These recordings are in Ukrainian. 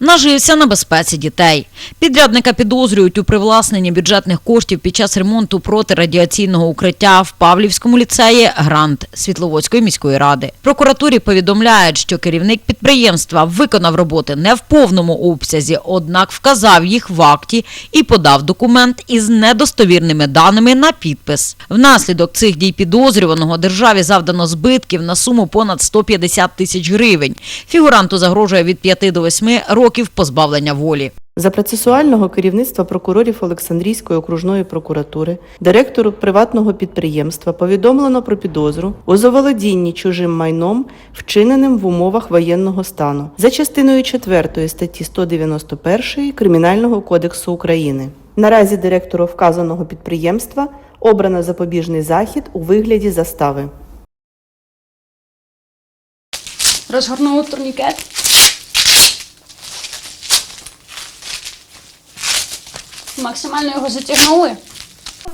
Нажився на безпеці дітей. Підрядника підозрюють у привласненні бюджетних коштів під час ремонту протирадіаційного укриття в Павлівському ліцеї Грант Світловодської міської ради. Прокуратурі повідомляють, що керівник підприємства виконав роботи не в повному обсязі, однак вказав їх в акті і подав документ із недостовірними даними на підпис. Внаслідок цих дій підозрюваного державі завдано збитків на суму понад 150 тисяч гривень. Фігуранту загрожує від 5 до 8 років позбавлення волі. За процесуального керівництва прокурорів Олександрійської окружної прокуратури директору приватного підприємства повідомлено про підозру у заволодінні чужим майном, вчиненим в умовах воєнного стану за частиною 4 статті 191 Кримінального кодексу України. Наразі директору вказаного підприємства обрано запобіжний захід у вигляді застави. Розгорнули турнікет. Максимально його затягнули.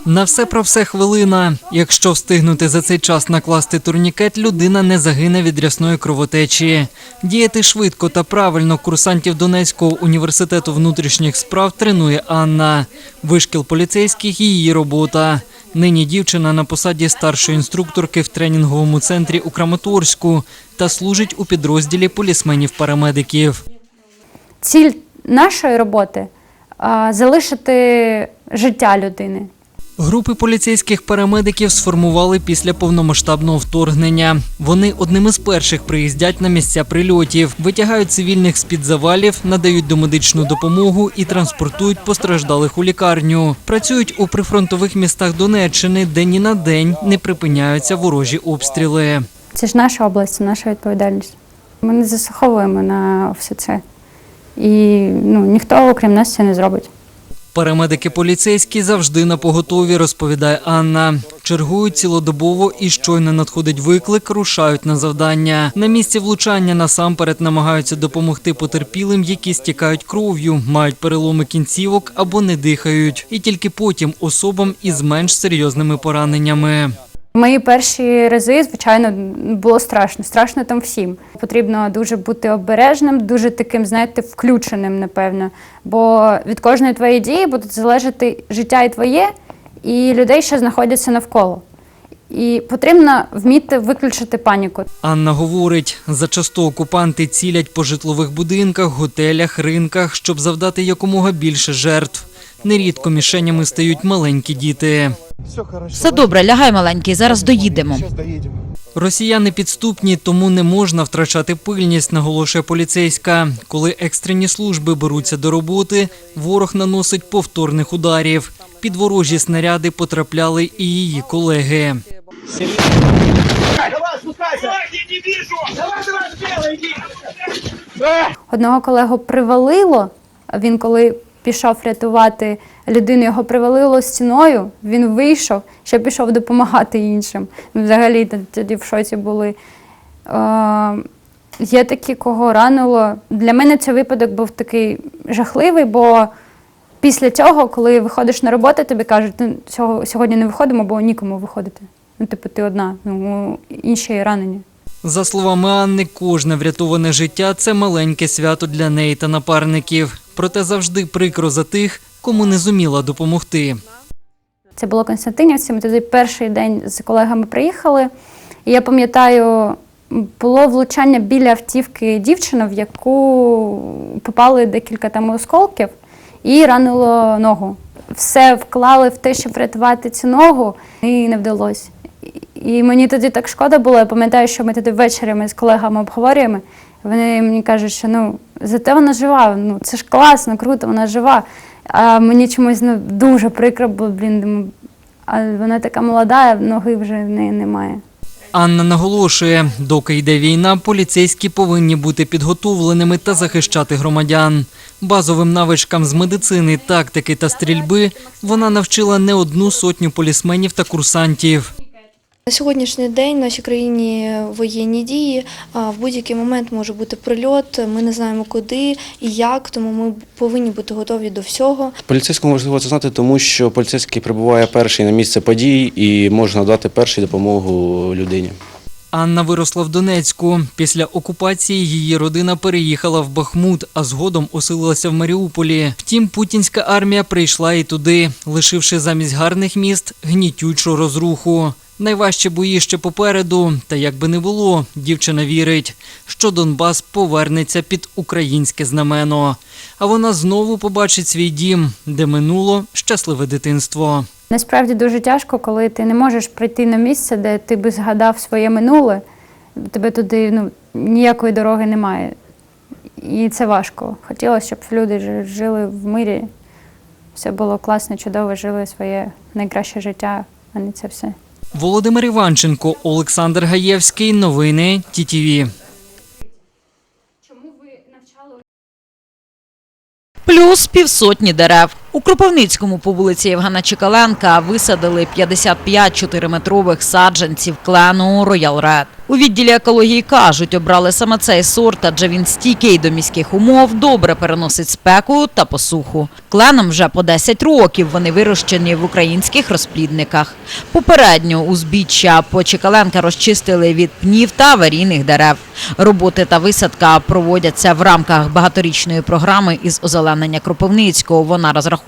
На все про все хвилина. Якщо встигнути за цей час накласти турнікет, людина не загине від рясної кровотечі. Діяти швидко та правильно курсантів Донецького університету внутрішніх справ тренує Анна. Вишкіл поліцейських її робота. Нині дівчина на посаді старшої інструкторки в тренінговому центрі у Краматорську та служить у підрозділі полісменів-парамедиків. Ціль нашої роботи залишити життя людини. Групи поліцейських парамедиків сформували після повномасштабного вторгнення. Вони одним із перших приїздять на місця прильотів, витягають цивільних з-під завалів, надають домедичну допомогу і транспортують постраждалих у лікарню. Працюють у прифронтових містах Донеччини, де ні на день не припиняються ворожі обстріли. Це ж наша область, це наша відповідальність. Ми не засуховуємо на все це. І ну, ніхто, окрім нас, це не зробить. Парамедики поліцейські завжди на поготові, розповідає Анна. Чергують цілодобово і щойно надходить виклик, рушають на завдання. На місці влучання насамперед намагаються допомогти потерпілим, які стікають кров'ю, мають переломи кінцівок або не дихають, і тільки потім особам із менш серйозними пораненнями. Мої перші рази, звичайно, було страшно. Страшно там всім. Потрібно дуже бути обережним, дуже таким, знаєте, включеним, напевно. Бо від кожної твоєї дії буде залежати життя і твоє, і людей, що знаходяться навколо. І потрібно вміти виключити паніку. Анна говорить, зачасто окупанти цілять по житлових будинках, готелях, ринках, щоб завдати якомога більше жертв. Нерідко мішенями стають маленькі діти. Все. Все добре, лягай маленький, зараз доїдемо. Росіяни підступні, тому не можна втрачати пильність, наголошує поліцейська. Коли екстрені служби беруться до роботи, ворог наносить повторних ударів. Під ворожі снаряди потрапляли і її колеги. Одного колегу привалило. а Він коли пішов рятувати людину, його привалило стіною. Він вийшов, ще пішов допомагати іншим. Взагалі тоді в шоці були. Е, є такі, кого ранило. Для мене цей випадок був такий жахливий, бо після цього, коли виходиш на роботу, тобі кажуть, «Ну, сьогодні не виходимо, бо нікому виходити. Ну, типу, ти одна, ну інші ранені. За словами Анни, кожне врятоване життя це маленьке свято для неї та напарників. Проте завжди прикро за тих, кому не зуміла допомогти. Це було Константинівці. Ми туди перший день з колегами приїхали. І я пам'ятаю, було влучання біля автівки дівчини, в яку попали декілька там осколків і ранило ногу. Все вклали в те, щоб врятувати цю ногу, і не вдалося. І мені тоді так шкода було. Я пам'ятаю, що ми тоді ввечері ми з колегами обговорюємо. Вони мені кажуть, що ну зате вона жива. Ну це ж класно, круто, вона жива. А мені чомусь ну, дуже прикро було, блін, думаю, а вона така молода, ноги вже в неї немає. Анна наголошує, доки йде війна, поліцейські повинні бути підготовленими та захищати громадян. Базовим навичкам з медицини, тактики та стрільби вона навчила не одну сотню полісменів та курсантів. На сьогоднішній день в нашій країні воєнні дії. а В будь-який момент може бути прильот. Ми не знаємо куди і як, тому ми повинні бути готові до всього. Поліцейському важливо це знати, тому що поліцейський прибуває перший на місце подій і може надати першу допомогу людині. Анна виросла в Донецьку. Після окупації її родина переїхала в Бахмут, а згодом оселилася в Маріуполі. Втім, путінська армія прийшла і туди, лишивши замість гарних міст гнітючу розруху. Найважчі бої ще попереду, та як би не було, дівчина вірить, що Донбас повернеться під українське знамено. А вона знову побачить свій дім, де минуло щасливе дитинство. Насправді дуже тяжко, коли ти не можеш прийти на місце, де ти би згадав своє минуле. Тебе туди ну, ніякої дороги немає. І це важко. Хотілося, щоб люди жили в мирі. Все було класно, чудово, жили своє найкраще життя, а не це все. Володимир Іванченко, Олександр Гаєвський. Новини ТІТІВІ. Плюс півсотні дерев. У Кропивницькому по вулиці Євгена Чекаленка висадили 55 4-метрових саджанців клену Роял Ред. У відділі екології кажуть, обрали саме цей сорт, адже він стійкий до міських умов, добре переносить спеку та посуху. Кленам вже по 10 років вони вирощені в українських розплідниках. Попередньо узбіччя по Чекаленка розчистили від пнів та аварійних дерев. Роботи та висадка проводяться в рамках багаторічної програми із озеленення Кропивницького. Вона розрахована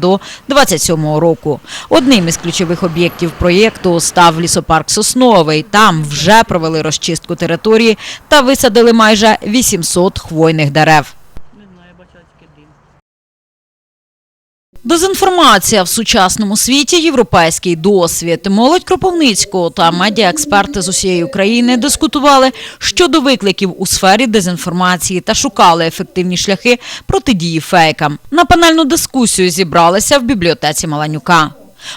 до 27-го року. Одним із ключових об'єктів проєкту став лісопарк Сосновий. Там вже провели розчистку території та висадили майже 800 хвойних дерев. Дезінформація в сучасному світі, європейський досвід. Молодь Кропивницького та медіаексперти з усієї України дискутували щодо викликів у сфері дезінформації та шукали ефективні шляхи протидії фейкам. На панельну дискусію зібралися в бібліотеці Маланюка.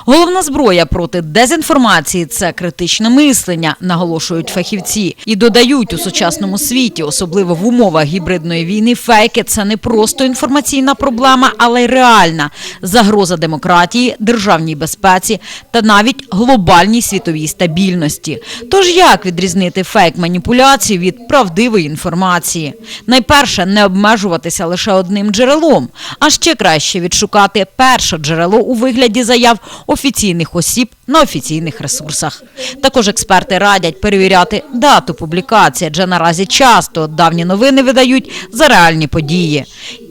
Головна зброя проти дезінформації це критичне мислення, наголошують фахівці. І додають у сучасному світі, особливо в умовах гібридної війни, фейки це не просто інформаційна проблема, але й реальна загроза демократії, державній безпеці та навіть глобальній світовій стабільності. Тож як відрізнити фейк маніпуляції від правдивої інформації? Найперше не обмежуватися лише одним джерелом, а ще краще відшукати перше джерело у вигляді заяв офіційних осіб на офіційних ресурсах. Також експерти радять перевіряти дату публікації, адже наразі часто давні новини видають за реальні події.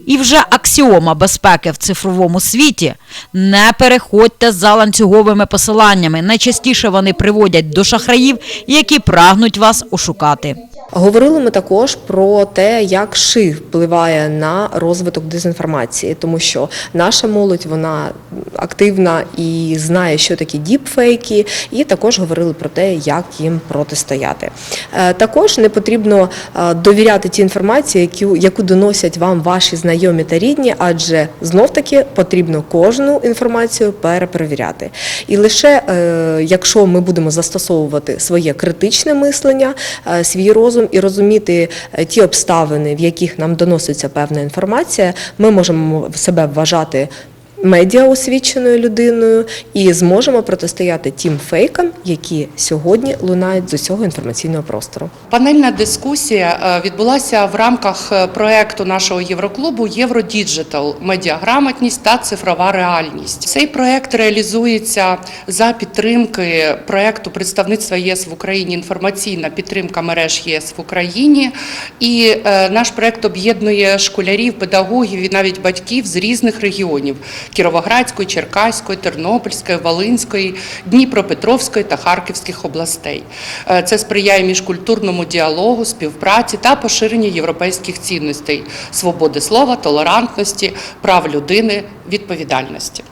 І вже аксіома безпеки в цифровому світі не переходьте за ланцюговими посиланнями. Найчастіше вони приводять до шахраїв, які прагнуть вас ошукати. Говорили ми також про те, як ши впливає на розвиток дезінформації, тому що наша молодь вона активна і знає, що такі діпфейки, і також говорили про те, як їм протистояти. Е, Також не потрібно е, довіряти тій інформації, яку, доносять вам ваші знайомі та рідні, адже знов таки потрібно кожну інформацію перепровіряти. І лише е, якщо ми будемо застосовувати своє критичне мислення, свій розум і розуміти е, ті обставини, в яких нам доноситься певна інформація, ми можемо себе вважати. Медіаосвіченою людиною і зможемо протистояти тим фейкам, які сьогодні лунають з усього інформаційного простору. Панельна дискусія е, відбулася в рамках е, проекту нашого Євроклубу Євродіджитал медіаграмотність та цифрова реальність. Цей проект реалізується за підтримки проекту представництва ЄС в Україні інформаційна підтримка мереж ЄС в Україні. І е, наш проект об'єднує школярів, педагогів і навіть батьків з різних регіонів Кіровоградської, Черкаської, Тернопільської, Волинської, Дніпропетровської та Харківських областей. Е, Це сприяє міжкультурному діалогу, співпраці та поширенню європейських цінностей свободи слова, толерантності, прав людини, відповідальності.